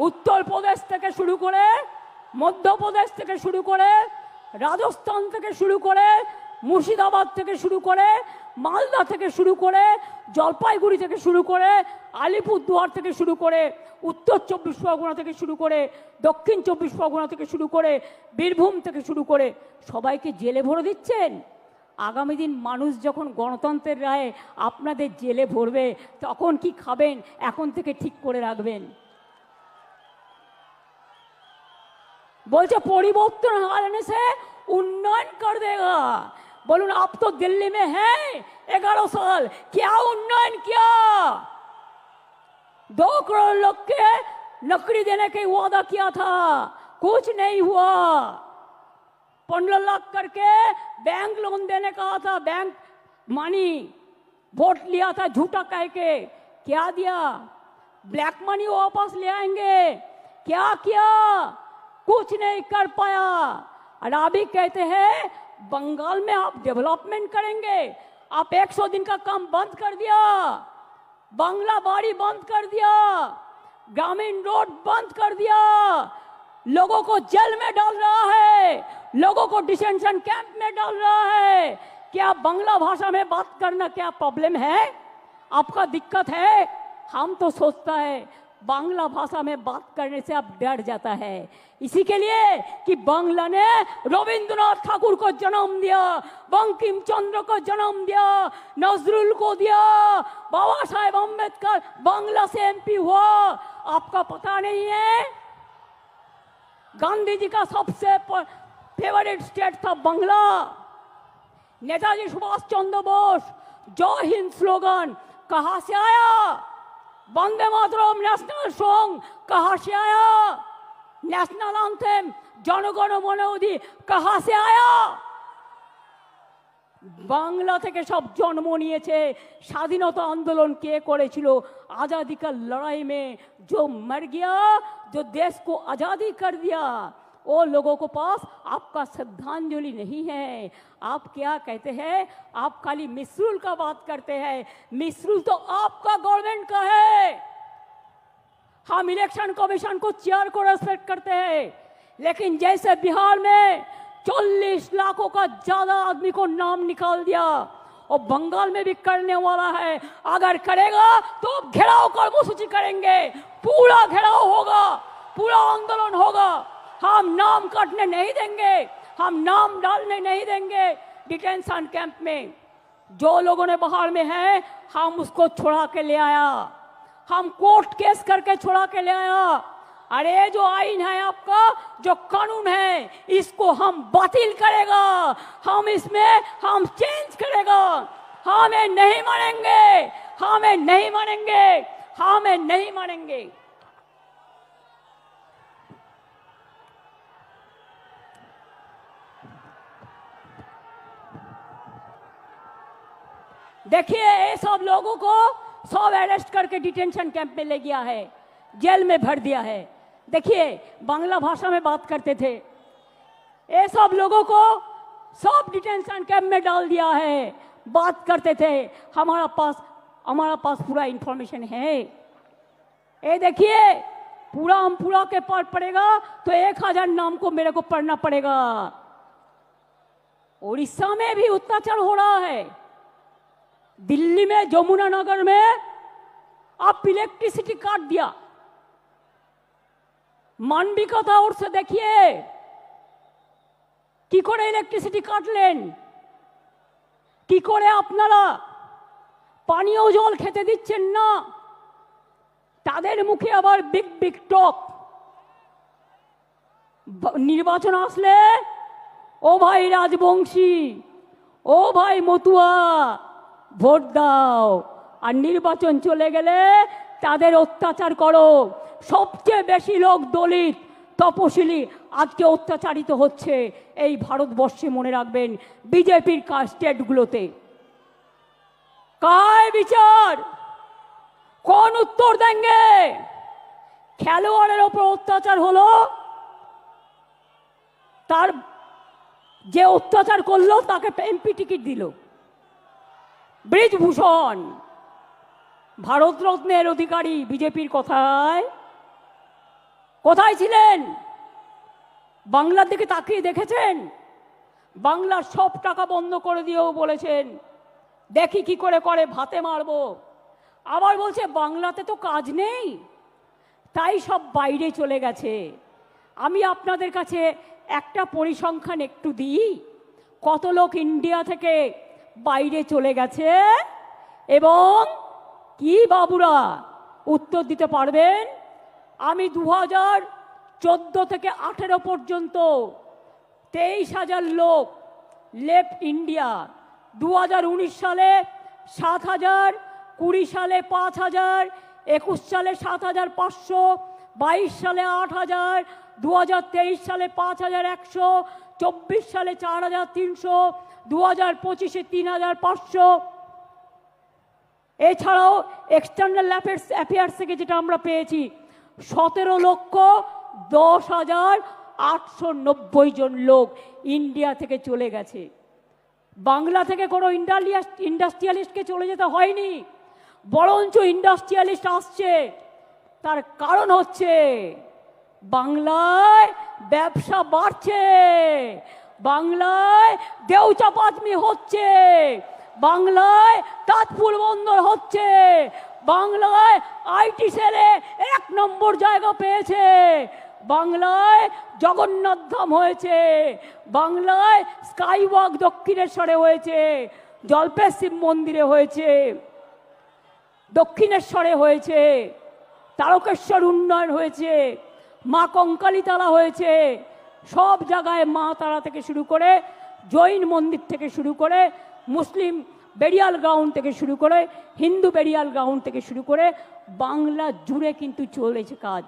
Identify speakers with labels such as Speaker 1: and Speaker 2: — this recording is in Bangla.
Speaker 1: উত্তরপ্রদেশ থেকে শুরু করে মধ্যপ্রদেশ থেকে শুরু করে রাজস্থান থেকে শুরু করে মুর্শিদাবাদ থেকে শুরু করে মালদা থেকে শুরু করে জলপাইগুড়ি থেকে শুরু করে আলিপুরদুয়ার থেকে শুরু করে উত্তর চব্বিশ পরগনা থেকে শুরু করে দক্ষিণ চব্বিশ পরগনা থেকে শুরু করে বীরভূম থেকে শুরু করে সবাইকে জেলে ভরে দিচ্ছেন আগামী দিন মানুষ যখন গণতন্ত্রের রায়ে আপনাদের জেলে ভরবে তখন কি খাবেন এখন থেকে ঠিক করে রাখবেন बोलते परिवर्तन आने से उन्नयन कर देगा। बोलून, आप तो दिल्ली में हैं ग्यारह साल, क्या उन्नयन किया? दो करोड़ लोग के नौकरी देने का वादा किया था, कुछ नहीं हुआ। पंद्रह लाख करके बैंक लोन देने का था, बैंक मनी वोट लिया था, झूठा कह के। क्या दिया? ब्लैक मनी वापस ले आएँगे? क्या किया? कुछ नहीं कर पाया। और अभी कहते हैं, बंगाल में आप डेवलपमेंट करेंगे। आप 100 दिन का काम बंद कर दिया। बांग्ला बाड़ी बंद कर दिया। ग्रामीण रोड बंद कर दिया। लोगों को जेल में डाल रहा है। लोगों को डिटेंशन कैंप में डाल रहा है। क्या बंगला भाषा में बात करना क्या प्रॉब्लम है? आपका दिक्कत है? हम तो सोचता है बांग्ला भाषा में बात करने से अब डर जाता है। इसी के लिए कि बांग्ला ने रविंद्रनाथ ठाकुर को जन्म दिया, बंकिम चंद्र को जन्म दिया, नजरुल को दिया, बाबा साहेब अंबेडकर बांग्ला से एमपी हुआ। आपका पता नहीं है? गांधी जी का सबसे फेवरेट स्टेट था बांग्ला। नेताजी सुभाष चंद्र बोस, जय हिंद स्लोगन कहा से आया? বন্দে মাতরম ন্যাশনাল সং কাহাসে আয়া ন্যাশনাল অন্থেম জনগণ মনোদি কাহাসে আয়া বাংলা থেকে সব জন্ম নিয়েছে। স্বাধীনতা আন্দোলন কে করেছিল? আজাদিকার লড়াই মে জো মর গিয়া, যো দেশ কো আজাদি কর দিয়া। वो लोगों को पास, आपका श्रद्धांजलि नहीं है। आप क्या कहते हैं? आप खाली मिसरूल का बात करते हैं। मिसरूल तो आपका गवर्नमेंट का है। हम इलेक्शन कमीशन को चेयर को रेस्पेक्ट करते हैं। लेकिन जैसे बिहार में चालीस लाखों का ज़्यादा आदमी को नाम निकाल दिया, और बंगाल में भी करने वाला है। अगर करेगा तो घेराव कर्मसूची करेंगे। पूरा घेराव होगा, पूरा आंदोलन होगा। हम नाम काटने नहीं देंगे, हम नाम डालने नहीं देंगे डिटेंशन कैंप में। जो लोगों ने बाहर में है, हम उसको छुड़ा के ले आया। हम कोर्ट केस करके छुड़ा के ले आया। अरे, जो आइन है आपका, जो कानून है, इसको हम बातिल करेगा। हम इसमें, हम चेंज करेगा। हमें नहीं मानेंगे, हमें नहीं मानेंगे, हमें नहीं मानेंगे। देखिए, ये सब लोगों को सब अरेस्ट करके डिटेंशन कैंप में ले गया है, जेल में भर दिया है। देखिए, बांग्ला भाषा में बात करते थे। ये सब लोगों को सब डिटेंशन कैंप में डाल दिया है। बात करते थे, हमारा पास हमारा पास पूरा इंफॉर्मेशन है। ये देखिए, पूरा हम पूरा के पढ़ पड़ेगा तो एक हज़ार नाम को मेरे को पढ़ना पड़ेगा। उड़ीसा में भी अत्याचार हो रहा है। दिल्ली में जमुना नगर में आप इलेक्ट्रिसिटी काट दिया মানবিকতা উঠছে দেখিয়ে কি করে ইলেকট্রিসিটি কাটলেন কি করে আপনারা পানীয় জল খেতে দিচ্ছেন না তাদের মুখে আবার বিগ বিগ টক ব- নির্বাচন আসলে ও ভাই রাজবংশী ও ভাই মতুয়া ভোট দাও। আর নির্বাচন চলে গেলে তাদের অত্যাচার করো। সবচেয়ে বেশি লোক দলিত, তপশিলি আজকে অত্যাচারিত হচ্ছে। এই ভারতবর্ষে মনে রাখবেন বিজেপির স্টেটগুলোতে। কায় বিচার? কোন উত্তর দেঙ্গে খেলোয়াড়ের ওপর অত্যাচার হলো? তার যে অত্যাচার করল, তাকে এমপি টিকিট দিল। ব্রিজভূষণ। ভারতরত্নের অধিকারী বিজেপির কথায়, কোথায় ছিলেন? বাংলার দিকে তাকিয়ে দেখেছেন? বাংলার সব টাকা বন্ধ করে দিয়েও বলেছেন, দেখি কি করে করে ভাতে মারবো। আবার বলছে, বাংলাতে তো কাজ নেই, তাই সব বাইরে চলে গেছে। আমি আপনাদের কাছে একটা পরিসংখ্যান একটু দিই। কত লোক ইন্ডিয়া থেকে বাইরে চলে গেছে এবং কি বাবুরা উত্তর দিতে পারবেন? আমি দু হাজার চোদ্দ থেকে আঠেরো পর্যন্ত তেইশ হাজার লোক লেফট ইন্ডিয়া দু হাজার উনিশ সালে সাত হাজার, কুড়ি সালে পাঁচ হাজার, একুশ সালে সাত হাজার পাঁচশো, বাইশ সালে আট হাজার দু সালে পাঁচ হাজার একশো, চব্বিশ সালে চার হাজার তিনশো দু হাজার পঁচিশে তিন হাজার পাঁচশো। এছাড়াও এক্সটার্নাল অ্যাফেয়ার্স অ্যাফেয়ার্স থেকে যেটা আমরা পেয়েছি, সতেরো লক্ষ দশ হাজার আটশো নব্বই জন লোক ইন্ডিয়া থেকে চলে গেছে। বাংলা থেকে কোনো ইন্ডালিয়াস ইন্ডাস্ট্রিয়ালিস্টকে চলে যেতে হয়নি। বরঞ্চ ইন্ডাস্ট্রিয়ালিস্ট আসছে। তার কারণ হচ্ছে, বাংলায় ব্যবসা বাড়ছে। বাংলায় দেউচা পাতমি হচ্ছে। বাংলায় তাঁতপুর বন্দর হচ্ছে। বাংলায় আইটি সেলে এক নম্বর জায়গা পেয়েছে। বাংলায় জগন্নাথ ধাম হয়েছে। বাংলায় স্কাই ওয়াক দক্ষিণেশ্বরে হয়েছে। জল্পেশ শিব মন্দিরে হয়েছে। দক্ষিণেশ্বরে হয়েছে। তারকেশ্বর উন্নয়ন হয়েছে। মা কঙ্কালীতলা হয়েছে। সব জায়গায় মা তারা থেকে শুরু করে, জৈন মন্দির থেকে শুরু করে, মুসলিম বেরিয়াল গ্রাউন্ড থেকে শুরু করে, হিন্দু বেরিয়াল গ্রাউন্ড থেকে শুরু করে, বাংলা জুড়ে কিন্তু চলেছে কাজ।